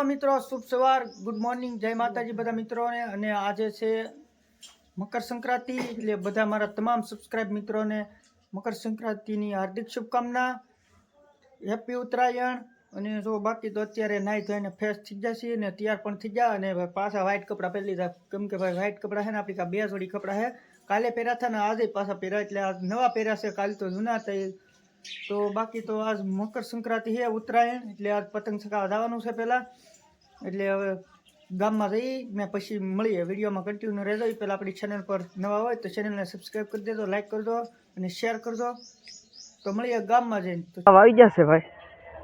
હાલો મિત્રો, શુભ સવાર, good morning, જય માતાજી બધા મિત્રોને. અને આજે છે મકર સંક્રાંતિ, એટલે બધા મારા તમામ સબસ્ક્રાઇબ મિત્રોને મકર સંક્રાંતિની હાર્દિક શુભકામના. હેપી ઉત્તરાયણ. અને જો બાકી તો અત્યારે નાહી ધોઈને ફ્રેશ થઈ જશે અને તૈયાર પણ થઈ જાય અને પાછા વ્હાઇટ કપડાં પહેરી લીધા. કેમ કે ભાઈ વ્હાઇટ કપડાં છે ને, આપણી બે જોડી કપડાં છે. કાલે પહેર્યા હતા ને, આજે પાછા પહેર્યા, એટલે આજ નવા પહેર્યા છે, કાલે તો જૂના થઈ તો બાકી તો આજ મકર સંક્રાંતિ છે, ઉત્તરાયણ, એટલે આજ પતંગ ચગાવવા જવાનું છે પહેલાં. એટલે હવે ગામમાં જઈ ને પછી મળીએ વિડીયોમાં કન્ટિન્યુ રહેજો. એ પહેલાં આપણી ચેનલ પર નવા હોય તો ચેનલને સબસ્ક્રાઈબ કરી દેજો લાઈક કરજો અને શેર કરજો તો મળીએ ગામમાં જઈને. તો આવી જશે ભાઈ.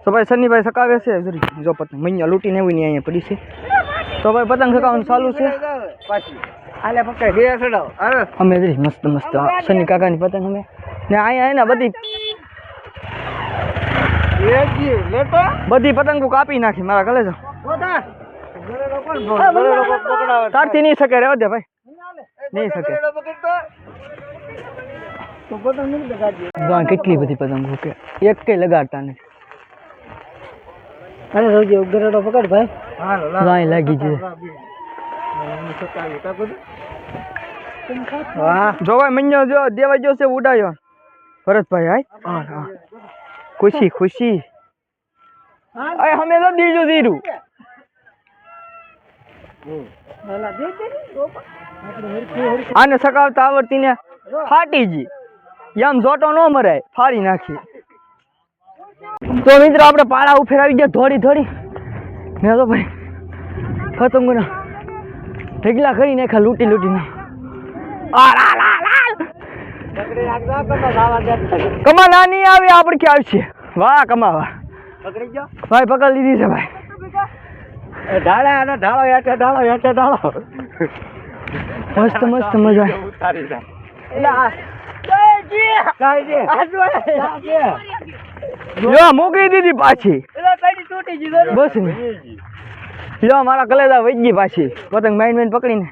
તો ભાઈ સન્નીભાઈ સકાવે છે જરી જો પતંગ. મૈયા લૂંટીને એવી નહીં અહીંયા પડી છે. તો ભાઈ પતંગ સકાવવાનું ચાલુ છે. હાલે પકડ બે ચડાવ. અમે જરી મસ્ત મસ્ત આ સન્ની કાકાની પતંગ અમે. ને અહીંયા એના બધી બધી પતંગો કાપી નાખી મારા ગલે જો. તારથી નહીં શકે રહેવા દે ભાઈ. નહીં શકે. જો આ કેટલી બધી પતંગો કે એક કઈ લગાડતા નથી અરે રોજી ગરેડો પકડ ભાઈ. વાય લાગી છે. જો ભાઈ મન્યો જો દેવા જો છે ઉડાયો. ભરતભાઈ હાય. હા હા. ખુશી ખુશી. અરે અમે તો દીજું દીરું આને સકાવતા આવડતી ને ફાટી ગઈ આમ જોટો ન મરાય ફાડી નાખી. તો મિત્રો આપણે પાળા ઉફેર આવી ગયા થોડી થોડી ને તો ભાઈ પતંગોના ઢગલા કરી નાખ્યા લૂંટી લૂંટીને. કમા નાની આવી આપણે ક્યાં આવશે? વાહ કમાવા. ભાઈ પકડ લીધી છે ભાઈ. ઢાળે અને ઢાળો હેઠે ઢાળો હેઠે ઢાળો. મસ્ત મસ્ત મજા. જો મૂકી દીધી પાછી. બસ ને જો મારા કલેજા વહી ગઈ પાછી. પતંગ માઇન માઇન પકડીને.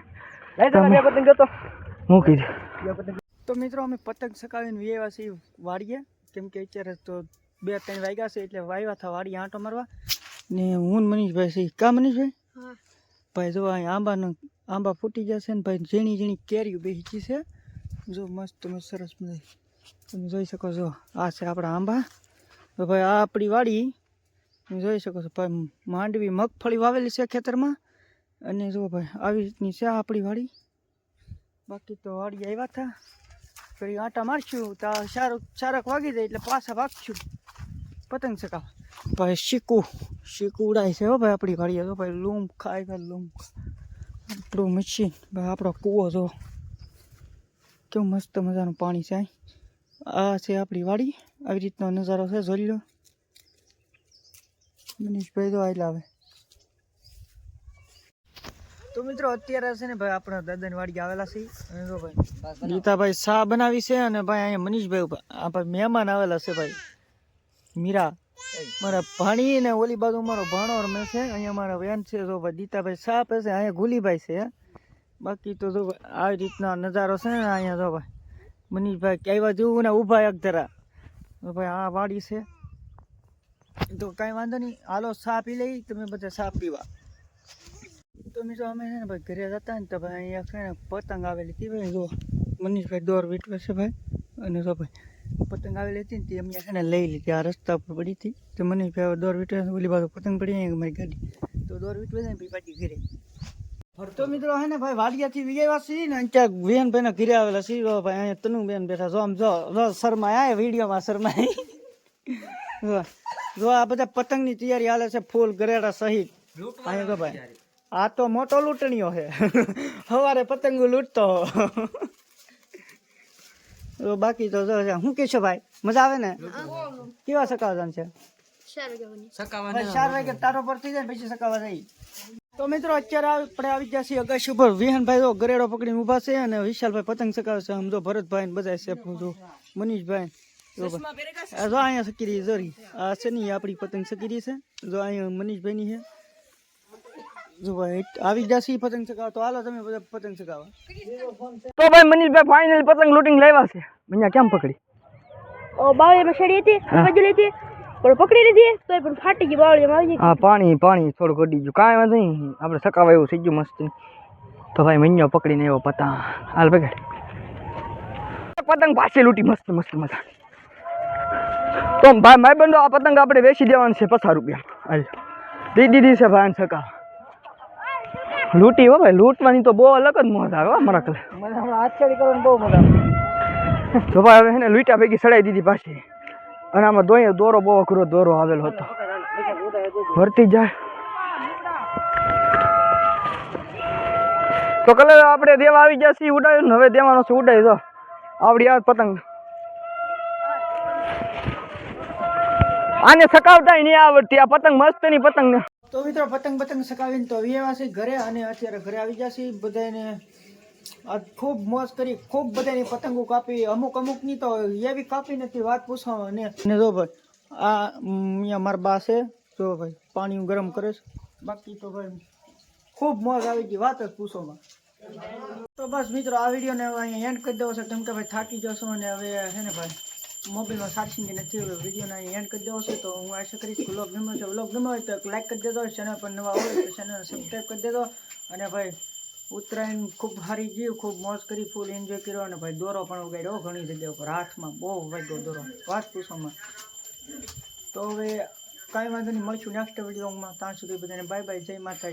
તમે મૂકી દે. તો મિત્રો અમે પતંગ સકાવીને છીએ વાડીએ. કેમ કે અત્યારે તો બે ત્રણ વાગ્યા છે એટલે વાયવા થવા વાડીએ આંટો મારવા. ને હું ને મનીષભાઈ છે કા મનીષભાઈ ભાઈ? જો અહીં આંબાનો આંબા ફૂટી જશે ને ભાઈ ઝીણી ઝીણી કેરીઓ બેસી છે. જો મસ્ત મસ્ત સરસ મજા તમે જોઈ શકો છો આ છે આપણા આંબા. તો ભાઈ આ આપણી વાડી. તમે જોઈ શકો છો ભાઈ માંડવી મગફળી વાવેલી છે ખેતરમાં. અને જો ભાઈ આવી રીતની છે આ આપણી વાડી. બાકી તો વાડી આવ્યા હતા ફરી આટા મારશું. તો સારું ચારક વાગી જાય એટલે પાછા ભાગશું. પતંગ ચકાવ ભાઈ શીકુ શીકુ ઉડાય છે હો ભાઈ આપણી ઘડીએ તો ભાઈ લૂમ, ખાય ભાઈ લૂમ. આપણું મશીન ભાઈ આપણો કૂવો જો. કેવું મસ્ત મજાનું પાણી છે આ છે આપણી વાડી. આવી રીતનો નજારો છે, જોઈ લો. મનીષભાઈ તો આવેલા આવે તો મિત્રો, અત્યારે છે ને ભાઈ આપણા દાદાની વાડી આવેલા છે અને જો ભાઈ, ગીતાભાઈ શા બનાવી છે અને ભાઈ અહીંયા મનીષભાઈ આ ભાઈ મહેમાન આવેલા છે ભાઈ. મીરા. મારા ભાણી ને ઓલી બાજુ મારો ભાણો રમે છે. અહીંયા મારા વેન છે, જો ભાઈ દીતાભાઈ સાપ હશે, અહીંયા ગુલીભાઈ છે. બાકી તો જો આવી રીતના નજારો છે ને, અહીંયા જો ભાઈ. મનીષભાઈ ક્યાંય જેવું ને ઊભા એક ધરા ભાઈ આ વાડી છે. તો કાંઈ વાંધો નહીં. હાલો ચા પી લઈ, તમે બધા ચા પીવા. તો મિત્રો અમે છે ને ભાઈ ઘરે જતા ને, તો ભાઈ અહીંયા છે ને પતંગ આવેલી હતી ભાઈ, જો મનીષભાઈ દોર વીટવે છે ભાઈ. અને જો ભાઈ પતંગ આવેલી હતી ને તે અમને છે ને લઈ લીધી. આ રસ્તા ઉપર પડી હતી. તો મને દોર વીટવે ઓલી બાજુ પતંગ પડી અહીંયા મારી ગાડી. તો દોર વીટવે છે ને પછી ઘરે. ફરતો મિત્રો હે ને ભાઈ વાડિયાથી વિજયવા છીએ ને ક્યાંક વેન ભાઈ ઘરે આવેલા સી ભાઈ અહીંયા તનુ બેન બેઠા જો આમ જો શર્મા આ વિડીયોમાં શર્મા જો જો આ બધા પતંગની તૈયારી હાલે છે ફૂલ ગરેડા સહિત. અહીંયા ભાઈ આ તો મોટો લૂંટણીઓ છે. સવારે પતંગો લૂંટતો. તો બાકી તો જો છે. શું કહેશો ભાઈ? મજા આવે ને? કેવા સકાવવાનું છે? ભાઈ ચાર વાગે તારો પર થઈ જાય પછી સકાવા તો મિત્રો અત્યારે આપણે આવી ગયા છીએ અગાશી ઉપર. વિહાનભાઈ તો ગરેડો પકડીને ઊભા છે અને વિશાલભાઈ પતંગ સકાવે છે. આમ જો ભરતભાઈ ને બધા છે જો મનીષભાઈ. જો ભાઈ. આ જો અહીંયા સકીરી જરી આ છે ની આપણી પતંગ સકીરી છે. જો અહીંયા મનીષભાઈની છે. જો ભાઈ આવી ગયા છીએ પતંગ ચગાવવા. તો હાલો તમે બધા પતંગ ચગાવવા તો ભાઈ મનીષભાઈ ફાઇનલ પતંગ લૂંટીને લાવ્યા છે. અહીંયા કેમ પકડી? ઓ બાવળીમાં સડી હતી. બાજુ લીધી પણ પકડી લીધી તો પણ ફાટી ગઈ બાવળીમાં આવી હા પાણી પાણી થોડું ગડી ગયું. કાંઈ વાંધો નહીં. આપણે સકાવા એવું થઈ ગયું મસ્ત તો ભાઈ મહિનો પકડીને એવો પતંગ. હાલ પકડ પતંગ પાસે લૂંટી મસ્ત મસ્ત મજા તો ભાઈ ભાઈ બંધો આ પતંગ આપણે વેચી દેવાનું છે પચાસ રૂપિયા હાલ. દીદી દીધી છે ભાઈ સકા લૂંટી હો ભાઈ લૂંટવાની તો બહુ અલગ જ મોજ આવે અમારા મારા કલે મને હમણાં હાથછેડી કરવાની બહુ મજા આવે. તો ભાઈ હવે એને લૂંટા ભેગી સડાઈ દીધી પાછી. અને આમાં દોય દોરો બહુ અઘરો દોરો આવેલો હતો. ભરતી જાય. તો કલર આપણે દેવા આવી ગયા છીએ ઉડાવ્યું ને હવે દેવાનો છે ઉડાવી દો. આવડી આવે પતંગ. આને સકાવતા નહીં આવડતી આ પતંગ મસ્તની પતંગ. ને તો મિત્રો પતંગ પતંગ સકાવીને તો વ્યવા છે ઘરે અને અત્યારે ઘરે આવી જશે બધાને ખૂબ મોજ કરી, ખૂબ બધાની પતંગો કાપી. અમુક અમુકની તો એવી કાપી નથી, વાત પૂછવા ને અને જો ભાઈ, આ અહીંયા મારા બા છે. જો ભાઈ, પાણી ગરમ કરે છે. બાકી તો ભાઈ, ખૂબ મોજ આવી ગઈ, વાત જ પૂછોમાં. તો બસ મિત્રો, આ વિડીયોને અહીંયા એન્ડ કરી દેવો છે. કેમ કે ભાઈ થાકી જશો અને હવે છે ને ભાઈ? મોબાઈલમાં સાચી નથી વિડીયોના એન્ડ કરી દેવો છે, તો હું આશા કરીશ વ્લોગ ગમ્યો છે. વ્લોગ ગમ્યો હોય તો લાઈક કરી દેજો ચેનલ પર નવા હોય તો ચેનલ સબસ્ક્રાઈબ કરી દેજો. અને ભાઈ, ઉત્તરાયણ ખૂબ હારી ગયું, ખૂબ મોજ કરી ફૂલ એન્જોય કર્યો અને ભાઈ, દોરો પણ ઉગાડ્યો ઘણી જગ્યા ઉપર, હાથમાં બહુ વાગ્યો દોરો. વાત પૂછવામાં તો હવે કાંઈ વાંધો નહીં, મળશું નેક્સ્ટ વિડીયોમાં ત્યાં સુધી બધાને બાય બાય જય માતાજી.